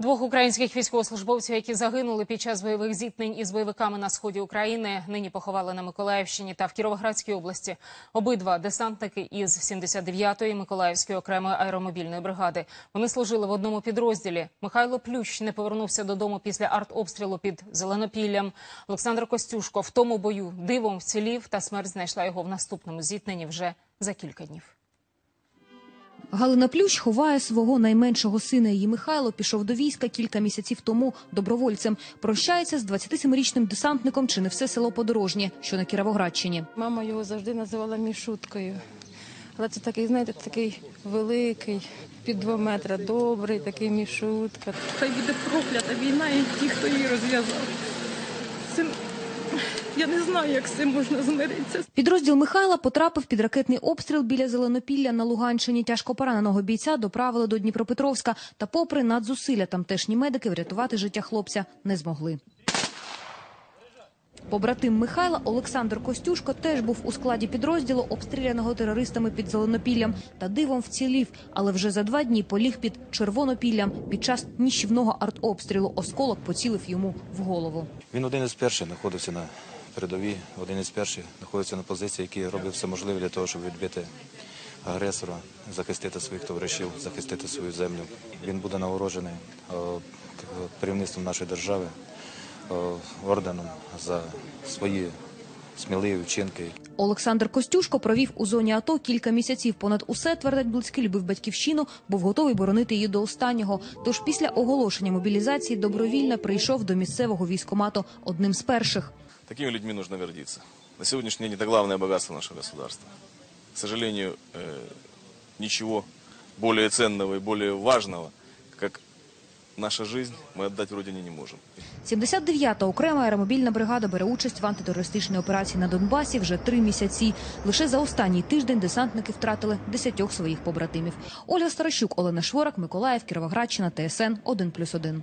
Двох українських військовослужбовців, які загинули під час бойових зіткнень із бойовиками на сході України, нині поховали на Миколаївщині та в Кіровоградській області. Обидва десантники із 79-ї Миколаївської окремої аеромобільної бригади. Вони служили в одному підрозділі. Михайло Плющ не повернувся додому після артобстрілу під Зеленопіллям. Олександр Костюшко в тому бою дивом вцілів, та смерть знайшла його в наступному зіткненні вже за кілька днів. Галина Плющ ховає свого найменшого сина. Її Михайло пішов до війська кілька місяців тому добровольцем. Прощається з 27-річним десантником чи не все село Подорожнє, що на Кіровоградщині. Мама його завжди називала мішуткою. Але це такий, знаєте, такий великий, під два метри, добрий, такий мішутка. Хай буде проклята війна і ті, хто її розв'язав. Цим... Я не знаю, як з цим можна змиритися. Підрозділ Михайла потрапив під ракетний обстріл біля Зеленопілля на Луганщині. Тяжко пораненого бійця доправили до Дніпропетровська. Та, попри надзусилля, тамтешні медики врятувати життя хлопця не змогли. Побратим Михайла Олександр Костюшко теж був у складі підрозділу, обстріляного терористами під Зеленопіллям, та дивом вцілів, але вже за два дні поліг під Червонопіллям під час ніщівного артобстрілу. Осколок поцілив йому в голову. Він один із перших знаходився на передовій, один із перших знаходиться на позиції, які робив все можливе для того, щоб відбити агресора, захистити своїх товаришів, захистити свою землю. Він буде нагороджений е, керівництвом нашої держави е, орденом за свої сміливі вчинки. Олександр Костюшко провів у зоні АТО кілька місяців. Понад усе твердить близький любив батьківщину, був готовий боронити її до останнього. Тож після оголошення мобілізації добровільно прийшов до місцевого військомату одним з перших. Такими людьми нужно гордиться. На сегодняшний день это главное богатство нашего государства. К сожалению, э, ничего более ценного и более важного, как наша жизнь, ми віддати родині не можемо. 79-та окрема аеромобільна бригада бере участь в антитерористичній операції на Донбасі вже три місяці. Лише за останній тиждень десантники втратили десятьох своїх побратимів. Ольга Старощук, Олена Шворак, Миколаїв, Кіровоградщина, ТСН 1+,1.